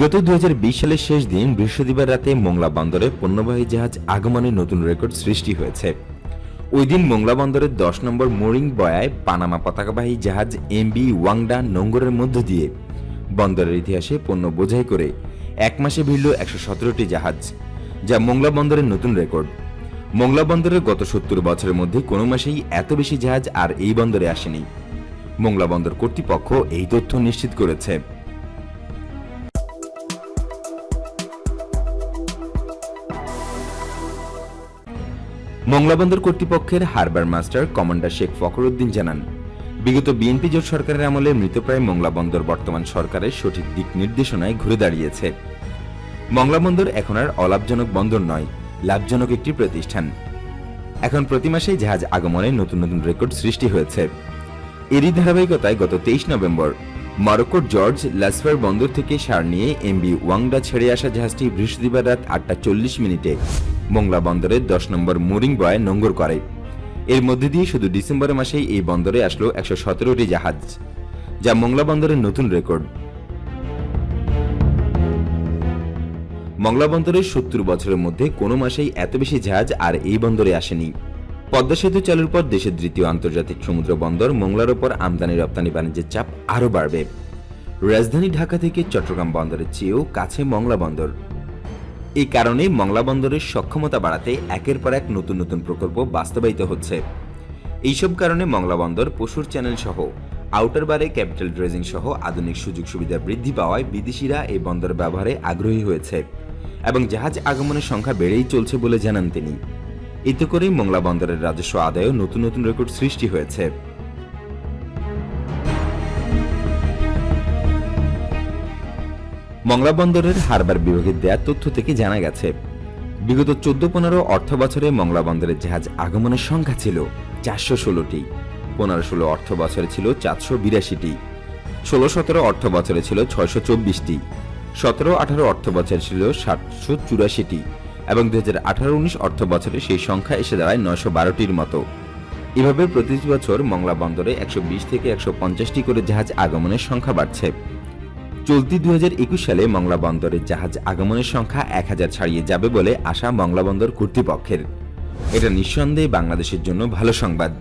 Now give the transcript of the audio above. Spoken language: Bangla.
বিগত দু সালের শেষ দিন, বৃহস্পতিবার রাতে মোংলা বন্দরে পণ্যবাহী জাহাজ আগমনের নতুন রেকর্ড সৃষ্টি হয়েছে। ওই দিন মোংলা বন্দরের দশ নম্বর মোরিং বয়ায় পানামা পতাকাবাহী জাহাজ এমবি ওয়াংডা নোঙ্গরের মধ্য দিয়ে বন্দরের ইতিহাসে পণ্য বোঝাই করে এক মাসে ভিড়ল একশো সতেরোটি জাহাজ, যা মোংলা বন্দরের নতুন রেকর্ড। মোংলা বন্দরের গত সত্তর বছরের মধ্যে কোনো মাসেই এত বেশি জাহাজ আর এই বন্দরে আসেনি। মোংলা বন্দর কর্তৃপক্ষ এই তথ্য নিশ্চিত করেছে। মংলাবন্দর কর্তৃপক্ষের harbour master commander Sheikh Fakhruddin জানান, বিগত বিএনপি জোট সরকারের আমলে মৃতপ্রায় মংলা বন্দর বর্তমান সরকারের সঠিক দিক নির্দেশনায় ঘুরে দাঁড়িয়েছে। মংলা বন্দর এখন আর অলাভজনক বন্দর নয়, লাভজনক একটি প্রতিষ্ঠান। এখন প্রতি মাসেই জাহাজ আগমনে নতুন নতুন রেকর্ড সৃষ্টি হয়েছে। এরই ধারাবাহিকতায় গত তেইশ নভেম্বর মরক্কোর জর্জ লাসফার বন্দর থেকে সার নিয়ে এমবি ওয়াংডা ছেড়ে আসা জাহাজটি বৃহস্পতিবার রাত আটটা চল্লিশ মিনিটে মোংলা বন্দরের দশ নম্বর মোরিং বয়ে নোঙ্গর করে। এর মধ্যে দিয়ে শুধু ডিসেম্বর মাসেই এই বন্দরে আসলো একশো সতেরোটি জাহাজ, যা মোংলা বন্দরের নতুন রেকর্ড। মংলা বন্দরের সত্তর বছরের মধ্যে কোনো মাসেই এত বেশি জাহাজ আর এই বন্দরে আসেনি। পদ্মা সেতু চালুর পর দেশের দ্বিতীয় আন্তর্জাতিক সমুদ্র বন্দর মোংলার ওপর আমদানি রপ্তানি বাণিজ্যের চাপ আরও বাড়বে। রাজধানী ঢাকা থেকে চট্টগ্রাম বন্দরের চেয়েও কাছে মংলা বন্দর। এই কারণে মংলা বন্দরের সক্ষমতা বাড়াতে একের পর এক নতুন নতুন প্রকল্প বাস্তবায়িত হচ্ছে। এইসব কারণে মংলা বন্দর, পশুর চ্যানেল সহ আউটার বারে ক্যাপিটাল ড্রেজিং সহ আধুনিক সুযোগ সুবিধা বৃদ্ধি পাওয়ায় বিদেশিরা এই বন্দর ব্যবহারে আগ্রহী হয়েছে এবং জাহাজ আগমনের সংখ্যা বেড়েই চলছে বলে জানান তিনি। এতে করেই মংলা বন্দরের রাজস্ব আদায়ও নতুন নতুন রেকর্ড সৃষ্টি হয়েছে। মংলা বন্দরের হারবার বিভাগের দেয়া তথ্য থেকে জানা গেছে, বিগত চোদ্দ পনেরো অর্থ বছরে মংলা বন্দরের জাহাজ আগমনের সংখ্যা ছিল চারশো ষোলোটি। পনেরো ষোলো অর্থ বছরে ছিল চারশো বিরাশিটি। ষোলো সতেরো অর্থ বছরে ছিল ছয়শো চব্বিশটি। সতেরো আঠারো অর্থ বছরে ছিল সাতশো চুরাশিটি। এবং দু হাজার আঠারো উনিশ অর্থ বছরে সেই সংখ্যা এসে দাঁড়ায় নয়শো বারোটির মতো। এভাবে প্রতি বছর মংলা বন্দরে একশো বিশ থেকে একশো পঞ্চাশটি করে জাহাজ আগমনের সংখ্যা বাড়ছে। চলতি দুই হাজার একুশ সালে মংলা বন্দরে জাহাজ আগমনের সংখ্যা এক হাজার ছাড়িয়ে যাবে বলে আশা মংলা বন্দর কর্তৃপক্ষের। এটা নিঃসন্দেহে বাংলাদেশের জন্য ভালো সংবাদ।